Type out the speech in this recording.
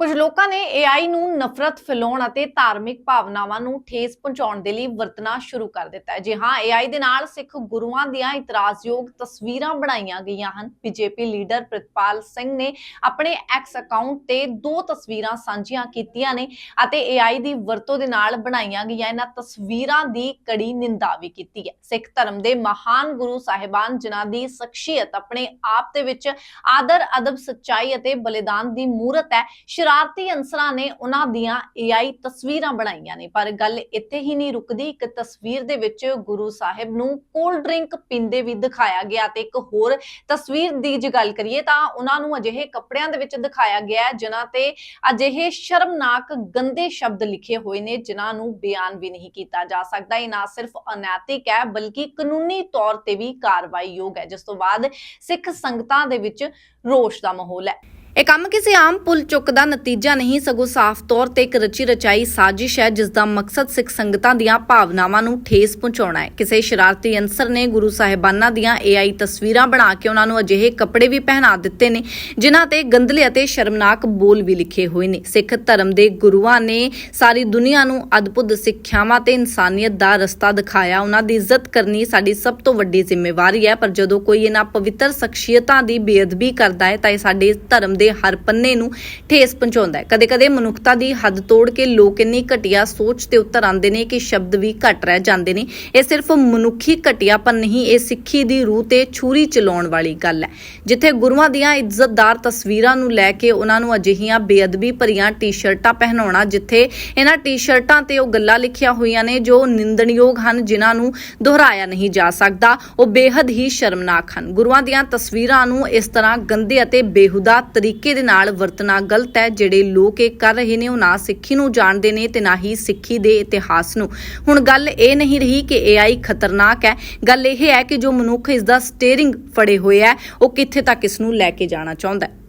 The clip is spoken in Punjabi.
ਕੁਝ ਲੋਕਾਂ ਨੇ AI ਨੂੰ ਨਫ਼ਰਤ ਫੈਲਾਉਣ ਅਤੇ ਧਾਰਮਿਕ ਭਾਵਨਾਵਾਂ ਨੂੰ ਠੇਸ ਪਹੁੰਚਾਉਣ ਦੇ ਲਈ ਵਰਤਣਾ ਸ਼ੁਰੂ ਕਰ ਦਿੱਤਾ ਹੈ। ਜੀ ਹਾਂ AI ਦੇ ਨਾਲ ਸਿੱਖ ਗੁਰੂਆਂ ਦੀਆਂ ਇਤਰਾਜ਼ਯੋਗ ਤਸਵੀਰਾਂ ਬਣਾਈਆਂ ਗਈਆਂ ਹਨ। ਬੀਜੇਪੀ ਲੀਡਰ ਪ੍ਰਿਤਪਾਲ ਸਿੰਘ ਨੇ ਆਪਣੇ ਐਕਸ ਅਕਾਊਂਟ ਤੇ ਦੋ ਤਸਵੀਰਾਂ ਸਾਂਝੀਆਂ ਕੀਤੀਆਂ ਨੇ ਅਤੇ AI ਦੀ ਵਰਤੋਂ ਦੇ ਨਾਲ ਬਣਾਈਆਂ ਗਈਆਂ ਇਹਨਾਂ ਤਸਵੀਰਾਂ ਦੀ ਕੜੀ ਨਿੰਦਾ ਵੀ ਕੀਤੀ ਹੈ। ਸਿੱਖ ਧਰਮ ਦੇ ਮਹਾਨ ਗੁਰੂ ਸਾਹਿਬਾਨ, ਜਿਨ੍ਹਾਂ ਦੀ ਸ਼ਖਸੀਅਤ ਆਪਣੇ ਆਪ ਦੇ ਵਿੱਚ ਆਦਰ, ਅਦਬ, ਸੱਚਾਈ ਅਤੇ ਬਲੀਦਾਨ ਦੀ ਮੂਰਤ ਹੈ ਸ਼ਰਾਰਤੀ ਅਨਸਰਾਂ ਨੇ ਉਹਨਾਂ ਦੀਆਂ AI ਤਸਵੀਰਾਂ ਬਣਾਈਆਂ ਨੇ, ਪਰ ਗੱਲ ਇੱਥੇ ਹੀ ਨਹੀਂ ਰੁਕਦੀ। ਇੱਕ ਤਸਵੀਰ ਦੇ ਵਿੱਚ ਗੁਰੂ ਸਾਹਿਬ ਨੂੰ ਕੋਲਡ ਡਰਿੰਕ ਪੀਂਦੇ ਵੀ ਦਿਖਾਇਆ ਗਿਆ ਤੇ ਇੱਕ ਹੋਰ ਤਸਵੀਰ ਦੀ ਜੇ ਗੱਲ ਕਰੀਏ ਤਾਂ ਉਹਨਾਂ ਨੂੰ ਅਜਿਹੇ ਕੱਪੜਿਆਂ ਦੇ ਵਿੱਚ ਦਿਖਾਇਆ ਗਿਆ ਹੈ, ਜਿਨ੍ਹਾਂ ਤੇ ਅਜਿਹੇ ਸ਼ਰਮਨਾਕ ਗੰਦੇ ਸ਼ਬਦ ਲਿਖੇ ਹੋਏ ਨੇ, ਜਿਨ੍ਹਾਂ ਨੂੰ ਬਿਆਨ ਵੀ ਨਹੀਂ ਕੀਤਾ ਜਾ ਸਕਦਾ। ਇਹ ਨਾ ਸਿਰਫ ਅਨੈਤਿਕ ਹੈ, ਬਲਕਿ ਕਾਨੂੰਨੀ ਤੌਰ ਤੇ ਵੀ ਕਾਰਵਾਈ ਯੋਗ ਹੈ, ਜਿਸ ਤੋਂ ਬਾਅਦ ਸਿੱਖ ਸੰਗਤਾਂ ਦੇ ਵਿੱਚ ਰੋਸ਼ ਦਾ ਮਾਹੌਲ ਹੈ। ਇਹ ਕੰਮ ਕਿਸੇ ਆਮ ਪੁੱਲ ਚੁੱਕ ਦਾ ਨਤੀਜਾ ਨਹੀਂ, ਸਗੋਂ ਸਾਫ਼ ਤੌਰ ਤੇ ਇੱਕ ਰਚੀ ਰਚਾਈ ਸਾਜ਼ਿਸ਼ ਹੈ ਜਿਸ ਦਾ ਮਕਸਦ ਸਿੱਖ ਸੰਗਤਾਂ ਦੀਆਂ ਭਾਵਨਾਵਾਂ ਨੂੰ ਠੇਸ ਪਹੁੰਚਾਉਣਾ ਹੈ। ਕਿਸੇ ਸ਼ਰਾਰਤੀ ਅੰਸਰ ਨੇ ਗੁਰੂ ਸਾਹਿਬਾਨਾਂ ਦੀਆਂ AI ਤਸਵੀਰਾਂ ਬਣਾ ਕੇ ਉਹਨਾਂ ਨੂੰ ਅਜਿਹੇ ਕੱਪੜੇ ਵੀ ਪਹਿਨਾ ਦਿੱਤੇ ਨੇ, ਜਿਨ੍ਹਾਂ ਤੇ ਗੰਦਲੇ ਅਤੇ ਸ਼ਰਮਨਾਕ ਬੋਲ ਵੀ ਲਿਖੇ ਹੋਏ ਨੇ। ਸਿੱਖ ਧਰਮ ਦੇ ਗੁਰੂਆਂ ਨੇ ਸਾਰੀ ਦੁਨੀਆ ਨੂੰ ਅਦਭੁਤ ਸਿੱਖਿਆਵਾਂ ਤੇ ਇਨਸਾਨੀਅਤ ਦਾ ਰਸਤਾ ਦਿਖਾਇਆ। ਉਹਨਾਂ ਦੀ ਇੱਜ਼ਤ ਕਰਨੀ ਸਾਡੀ ਸਭ ਤੋਂ ਵੱਡੀ ਜ਼ਿੰਮੇਵਾਰੀ ਹੈ, ਪਰ ਜਦੋਂ ਕੋਈ ਇਹਨਾਂ ਪਵਿੱਤਰ ਸ਼ਖਸੀਅਤਾਂ ਦੀ ਬੇਅਦਬੀ ਕਰਦਾ ਹੈ, ਤਾਂ ਇਹ ਸਾਡੇ ਧਰਮ ਦੇ ਹਰ ਪੰਨੇ ਨੂੰ ਠੇਸ ਪਹੁੰਚਾਉਂਦਾ ਹੈ। ਕਦੇ-ਕਦੇ ਮਨੁੱਖਤਾ ਦੀ ਹੱਦ ਤੋੜ ਕੇ ਲੋਕ ਇੰਨੀ ਘਟੀਆ ਸੋਚ ਤੇ ਉਤਰ ਆਉਂਦੇ ਨੇ ਕਿ ਸ਼ਬਦ ਵੀ ਘਟ ਰਹਿ ਜਾਂਦੇ ਨੇ। ਇਹ ਸਿਰਫ ਮਨੁੱਖੀ ਘਟੀਆਪਨ ਨਹੀਂ, ਇਹ ਸਿੱਖੀ ਦੀ ਰੂਹ ਤੇ ਛੁਰੀ ਚਲਾਉਣ ਵਾਲੀ ਗੱਲ ਹੈ। ਜਿੱਥੇ ਗੁਰੂਆਂ ਦੀਆਂ ਇੱਜ਼ਤਦਾਰ ਤਸਵੀਰਾਂ ਨੂੰ ਲੈ ਕੇ ਉਹਨਾਂ ਨੂੰ ਅਜਿਹੀਆਂ ਬੇਅਦਬੀ ਭਰੀਆਂ ਟੀ-ਸ਼ਰਟਾਂ ਪਹਿਨਾਉਣਾ, ਜਿੱਥੇ ਇਹਨਾਂ ਟੀ-ਸ਼ਰਟਾਂ ਤੇ ਉਹ ਗੱਲਾਂ ਲਿਖੀਆਂ ਹੋਈਆਂ ਨੇ ਜੋ ਨਿੰਦਣਯੋਗ ਹਨ, ਜਿਨ੍ਹਾਂ ਨੂੰ ਦੁਹਰਾਇਆ ਨਹੀਂ ਜਾ ਸਕਦਾ, ਉਹ ਬੇਹੱਦ ਹੀ ਸ਼ਰਮਨਾਕ ਹਨ। ਗੁਰੂਆਂ ਦੀਆਂ ਤਸਵੀਰਾਂ ਨੂੰ ਇਸ ਤਰ੍ਹਾਂ ਗੰਦੇ ਅਤੇ ਬੇਹੁਦਾ ਤਰੀਕੇ ਦੇ ਨਾਲ ਵਰਤਣਾ ਗਲਤ ਹੈ। ਜਿਹੜੇ ਲੋਕ ਇਹ ਕਰ ਰਹੇ ਨੇ, ਉਹ ਨਾ ਸਿੱਖੀ ਨੂੰ ਜਾਣਦੇ ਨੇ ਤੇ ਨਾ ਹੀ ਸਿੱਖੀ ਦੇ ਇਤਿਹਾਸ ਨੂੰ। ਹੁਣ ਗੱਲ ਇਹ ਨਹੀਂ ਰਹੀ ਕਿ AI ਖਤਰਨਾਕ ਹੈ। ਗੱਲ ਇਹ ਹੈ ਕਿ ਜੋ ਮਨੁੱਖ ਇਸ ਦਾ ਸਟੀਅਰਿੰਗ ਫੜੇ ਹੋਏ ਹੈ, ਉਹ ਕਿੱਥੇ ਤੱਕ ਇਸ ਨੂੰ ਲੈ ਕੇ ਜਾਣਾ ਚਾਹੁੰਦਾ ਹੈ।